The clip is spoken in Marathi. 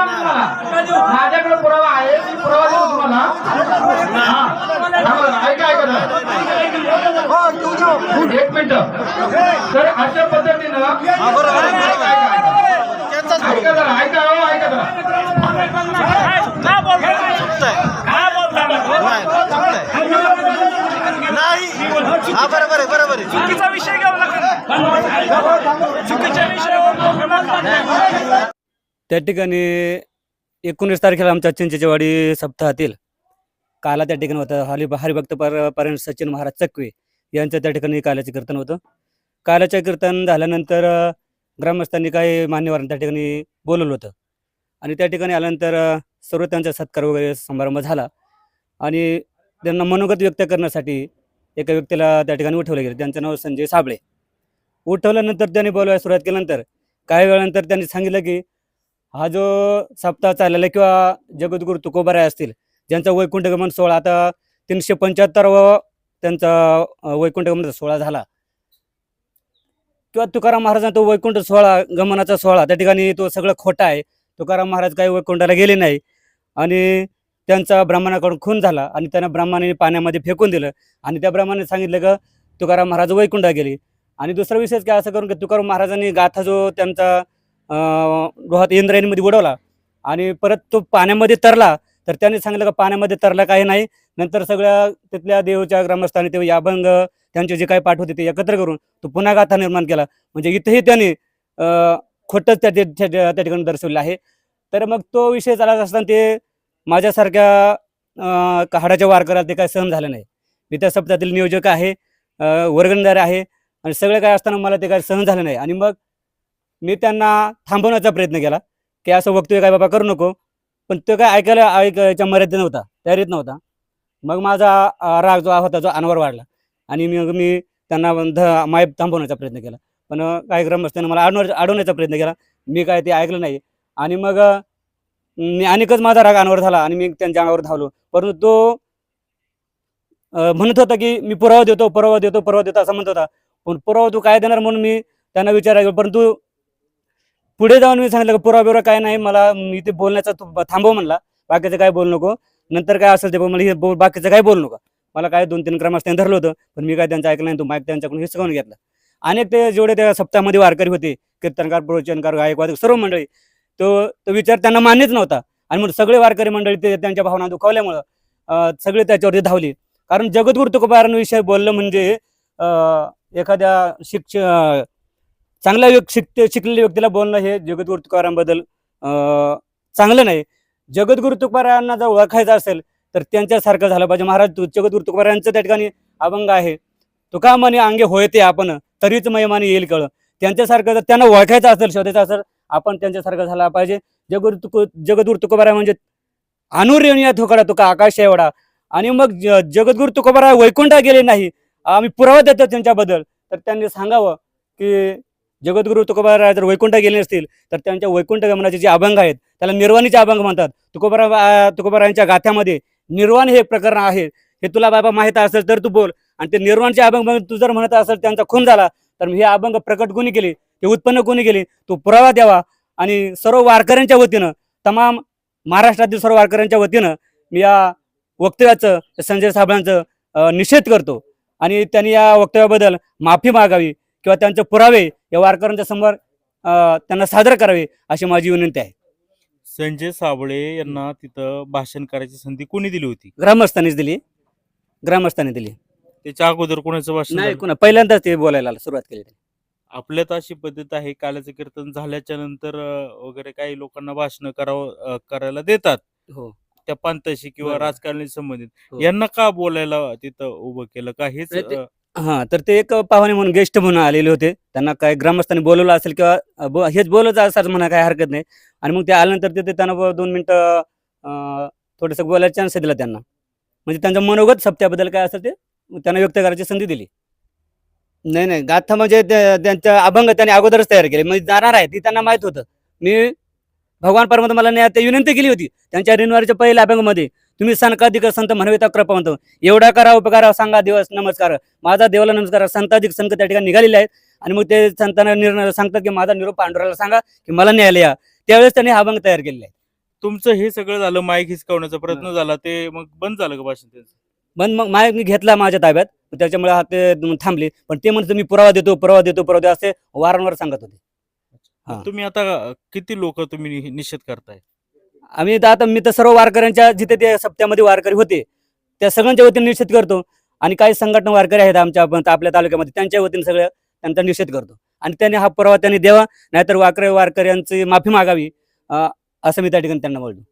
का तुम्हाला माझ्याकडे पुरावा आहे मी पुरावा देऊ तुम्हाला. ऐका ऐका एक मिनिट. तर अशा पद्धतीनं ऐका, जरा ऐका. हो, ऐका जरा नाही हा बरोबर आहे बरोबर आहे चुकीचा विषय घ्यावा लागेल. चुकीच्या विषयावर त्या ठिकाणी एकोणीस तारखेला आमच्या चिंचेचेवाडी सप्ताहातील काला त्या ठिकाणी होतं. हरि हरिभक्त पर पर्यंत सचिन महाराज चकवे यांचं त्या ठिकाणी काल्याचे कीर्तन होतं. काल्याचे कीर्तन झाल्यानंतर ग्रामस्थांनी काही मान्यवरांना त्या ठिकाणी बोलवलं होतं. आणि त्या ठिकाणी आल्यानंतर सर्व त्यांचा सत्कार वगैरे समारंभ झाला. आणि त्यांना मनोगत व्यक्त करण्यासाठी एका व्यक्तीला त्या ठिकाणी उठवलं गेलं. त्यांचं नाव संजय साबळे. उठवल्यानंतर त्यांनी बोलायला सुरुवात केल्यानंतर काही वेळानंतर त्यांनी सांगितलं की हा जो सप्ताह चाललेला आहे किंवा जगद्गुरु तुकोबाराय असतील ज्यांचा वैकुंठगमन सोहळा आता तीनशे पंच्याहत्तरावा त्यांचा वैकुंठगमनाचा सोहळा झाला. किंवा तुकाराम महाराजांचा तो वैकुंठ सोहळा गमनाचा सोहळा त्या ठिकाणी तो सगळं खोटा आहे. तुकाराम महाराज काही वैकुंठाला गेले नाही. आणि त्यांचा ब्राह्मणाकडून खून झाला आणि त्यांना ब्राह्मणाने पाण्यामध्ये फेकून दिलं. आणि त्या ब्राह्मणाने सांगितलं का तुकाराम महाराज वैकुंठा गेली. आणि दुसरा विषयच काय असं करून की तुकाराम महाराजांनी गाथा जो त्यांचा डोहात इंद्रायणीमध्ये उडवला आणि परत तो पाण्यामध्ये तरला. तर त्यांनी सांगितलं का पाण्यामध्ये तरला काही नाही. नंतर सगळ्या तिथल्या देवच्या ग्रामस्थांनी ते याभंग त्यांचे जे काही पाठ होते ते एकत्र करून तो पुन्हा गाथा निर्माण केला. म्हणजे इथेही त्यांनी खोटंच त्या त्या- त्या ठिकाणी दर्शवलं आहे. तर मग तो विषय चालत असताना ते माझ्यासारख्या अं, हाडाच्या वारकऱ्याला ते काही सहन झालं नाही. मी त्या सप्ताहातील नियोजक आहे वर्गणदार आहे आणि सगळं काय असताना मला ते काही सहन झालं नाही. आणि मग मी त्यांना थांबवण्याचा प्रयत्न केला. की असं वक्तव्य काय बाबा करू नको. पण तो काय ऐकायला ऐकायच्या मर्यादेत नव्हता. तयारीत नव्हता. मग माझा राग जो होता जो अनवर वाढला. आणि मग मी त्यांना ध माय थांबवण्याचा प्रयत्न केला. पण कार्यक्रम असताना मला अडवण्याचा अडवण्याचा प्रयत्न केला. मी काय ते ऐकलं नाही. आणि मग मी अनेकच माझा राग अनवर झाला आणि मी त्यांच्या अंगावर धावलो. परंतु तो म्हणत होता की मी पुरावा देतो पुरावा देतो पुरावा देतो असं म्हणत होता. पण पुरावा तू काय देणार म्हणून मी त्यांना विचारायला परंतु पुढे जाऊन मी सांगितलं की पुरावा काय नाही मला मी ते बोलण्याचा तू थांबव म्हणला. बाकीचं काय बोलू नको. नंतर काय असेल ते मला हे बोल बाकीचं काय बोलू नका. मला काय दोन तीन क्रमांक धरलं होतं पण मी काय त्यांचं ऐकलं नाही तो माईक त्यांच्याकडून हिसकावून घेतला. अनेक ते जेवढे त्या सप्ताहामध्ये वारकरी होते कीर्तनकार प्रवचनकार गायकवाद सर्व मंडळी तो तो विचार त्यांना मान्यच नव्हता. आणि म्हणून सगळे वारकरी मंडळी ते त्यांच्या भावना दुखावल्यामुळं सगळे त्याच्यावरती धावले. कारण जगद्गुरु तुकोबारांविषयी बोललं म्हणजे एखाद्या शिक्ष चांगल्या व्यक् शिक शिकलेल्या व्यक्तीला बोलणं हे जगद्गुरु तुकारांबद्दल चांगलं नाही. जगद्गुरु तुकारांना जर ओळखायचं असेल तर त्यांच्यासारखं झालं पाहिजे. महाराज जगद्गुरु तुकारांचं त्या ठिकाणी अभंग आहे. तुका म्हणे अंगे होय ते आपण तरीच महिमाने येईल कळ. त्यांच्यासारखं जर त्यांना ओळखायचं असेल शोधायचं असेल आपण त्यांच्यासारखं झाला पाहिजे. जगद्गुरु तुको जगद्गुरु तुकोबारा म्हणजे अनुरेणिया थोकडा तुका आकाश एवढा. आणि मग ज- जगद्गुरु तुकोबारा वैकुंठा गेले नाही. आम्ही पुरावा देतो त्यांच्याबद्दल. तर त्यांनी सांगावं की जगद्गुरु तुकोबाराय जर वैकुंठ गेले असतील तर त्यांच्या वैकुंठ गमनाचे जे अभंग आहेत त्याला निर्वाणीचे अभंग म्हणतात. तुकोबारा तुकोबारायांच्या तुकोबारांच्या गाथ्यामध्ये निर्वाण हे प्रकरण आहे. हे तुला बाबा माहीत असेल तर तू बोल. आणि ते निर्वाणचे अभंग तू जर म्हणत असेल त्यांचा खून झाला तर हे अभंग प्रकट कोणी केले? ते उत्पन्न कोणी केले? तो पुरावा द्यावा. आणि सर्व वारकऱ्यांच्या वतीनं तमाम महाराष्ट्रातील सर्व वारकऱ्यांच्या वतीनं मी या वक्तव्याचं संजय साहेबांचं निषेध करतो. आणि त्यांनी या वक्तव्याबद्दल माफी मागावी. किंवा त्यांचे पुरावे या वारकऱ्यांच्या समोर त्यांना सादर करावे अशी माझी विनंती आहे संजय साबळे यांना तिथं भाषण करायची संधी कोणी दिली होती ग्रामस्थांनीच दिली ग्रामस्थांनी दिली त्याच्या अगोदर कोणाचं भाषण नाही झालं? कुणा पहिल्यांदाच ते बोलायला सुरुवात केली त्यांनी. आपल्यात अशी पद्धत आहे काल्याचं कीर्तन झाल्याच्यानंतर अं, वगैरे काही लोकांना भाषण करावं अं, करायला देतात हो त्या पंथाशी किंवा बरोबर. राजकारणी संबंधित हो. यांना का बोलायला तिथं उभं केलं का हेच नाही ते- अं, हा तर ते एक पाहुणे म्हणून गेस्ट म्हणून आलेले होते. त्यांना काय ग्रामस्थांनी बोलवलं असेल किंवा हेच बोलवलं असं म्हणा काही हरकत नाही. आणि मग ते आल्यानंतर तिथे त्यांना दोन मिनटं थोडंसं बोलायला चान्स दिला त्यांना. म्हणजे त्यांचं मनोगत सप्त्याबद्दल काय असेल ते त्यांना व्यक्त करायची संधी दिली. नाही नाही गाथा म्हणजे त्यांच्या अभंग त्यांनी अगोदरच तयार केले. म्हणजे जाणार आहे ती त्यांना माहीत होतं. मी भगवान परमत मला न्याय ते विनंती केली होती. त्यांच्या रिनवारच्या पहिल्या अभंगमध्ये तुम्ही सनकाधिक संत म्हणविता कृपा म्हणतो एवढा करा उपकार सांगा दिवस नमस्कार. माझा देवाला नमस्कार. संताधिक संत त्या ठिकाणी निघालेले आहेत. आणि मग ते संतांना निर्णय सांगतात की माझा निरोप पांडुराला सांगा की मला न्यायला या त्यावेळेस त्यांनी हा अभंग तयार केलेला आहे. तुमचं हे सगळं झालं माईक हिसकावण्याचा प्रयत्न झाला ते मग बंद झालं का भाषण त्यांचं? पण मग माय मी घेतला माझ्या ताब्यात. त्याच्यामुळे हा ते थांबले. पण ते म्हणत मी पुरावा देतो पुरावा देतो पुरावा देतो. असे वारंवार सांगत होते. तुम्ही आता किती लोक तुम्ही निषेध करताय? आम्ही तर आता मी तर सर्व वारकऱ्यांच्या जिथे त्या सप्त्यामध्ये वारकरी होते त्या सगळ्यांच्या वतीने निषेध करतो. आणि काही संघटना वारकरी आहेत आमच्या आपल्या तालुक्यामध्ये त्यांच्या वतीने सगळ्या त्यांचा निषेध करतो. आणि त्यांनी हा परवा त्यांनी द्यावा नाहीतर वारकरी वारकऱ्यांची माफी मागावी असं मी त्या ठिकाणी त्यांना बोलतो